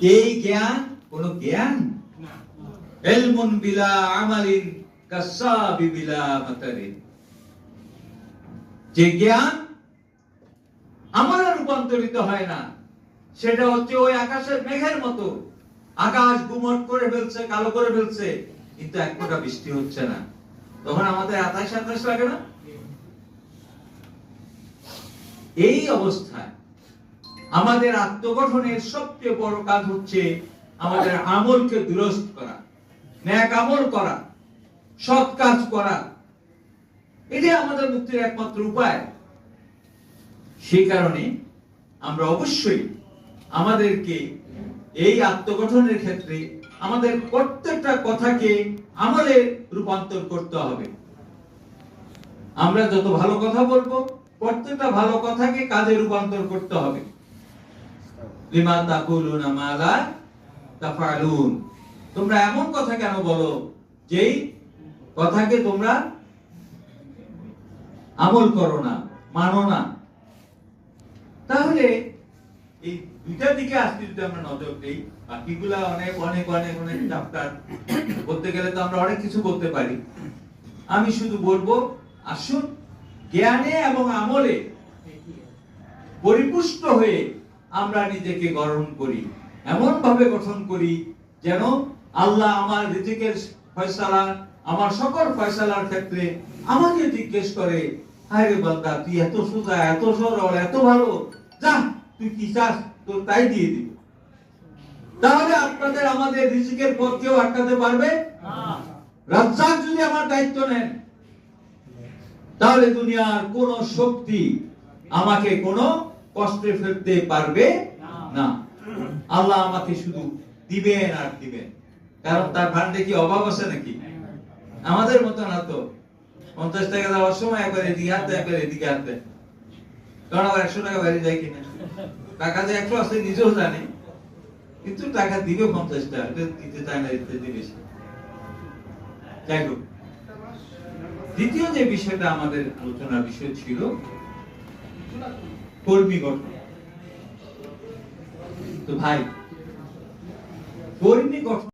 এই জ্ঞান কোন জ্ঞান? এলমুন বিলা আমালিন কাসাবি বিলা মাতারিন যে জ্ঞান আমলে রূপান্তরিত হয় না সেটা হচ্ছে ওই আকাশের মেঘের মতো। আকাশ গুমট করে ফেলছে কালো করে ফেলছে কিন্তু এক ফোঁটা বৃষ্টি হচ্ছে না। তখন আমাদের আতাশ আতাশ লাগে না? এই অবস্থায় আমাদের আত্মগঠনের সবচেয়ে বড় কাজ হচ্ছে আমাদের আমলকে দুরস্ত করা, ন্যাক আমল করা, সৎ কাজ করা। এটাই আমাদের মুক্তির একমাত্র উপায়। সেই কারণে আমরা অবশ্যই আমাদেরকে এই আত্মগঠনের ক্ষেত্রে আমাদের প্রত্যেকটা কথাকে আমলে রূপান্তর করতে হবে। আমরা যত ভালো কথা বলব, প্রত্যেকটা ভালো কথাকে কাজে রূপান্তর করতে হবে। লিমা তাকুলুনা মা লা তাফআলুন তোমরা এমন কথা কেন বলো? যেই কথাকে তোমরা আমল করো না, মানো না। তাহলে এই দুইটার দিকে আসতে যদি আমরা নজর দিই, বাকিগুলা অনেক অনেক অনেক অনেক চ্যাপ্টার বলতে গেলে তো আমরা অনেক কিছু বলতে পারি। আমি শুধু বলব, আসুন জ্ঞানে এবং আমলে পরিপুষ্ট হয়ে আমরা নিজেকে গঠন করি এমন ভাবে গঠন করি যেন আল্লাহ আমার রিজিকের ফয়সালা আমার সকল ফয়সালার ক্ষেত্রে আমাকে জিজ্ঞেস করে হায় রে বান্দা তুই এত সোজা এত সরল এত ভালো যা তুই কি চাস? তোর তাই দিয়ে দিব। তাহলে আপনাদের আমাদের রিজিকের পথ কেউ আটকাতে পারবে? রাজ্জাক যদি আমার দায়িত্ব নেন তাহলে দুনিয়ার কোন শক্তি আমাকে কোন কষ্টে ফেলতে পারবে না। আল্লাহ আমাকে শুধু দিবেন আর দিবেন। কারণ তার ভান্ডে কি অভাব আছে নাকি? আমাদের মতো না তো। পঞ্চাশ টাকা দেওয়ার সময় একবার এদিকে হাতে একবার এদিকে হাতে কারণ আবার একশো টাকা বাইরে যায় কিনা? টাকা যে একশো আছে, নিজেও জানে। কিন্তু টাকা দিবে পঞ্চাশ টাকা দিতে চায় না দিবে বেশি। যাই হোক। দ্বিতীয় যে বিষয়টা আমাদের আলোচনার বিষয় ছিল কর্মী গঠন তো ভাই কর্মী গঠন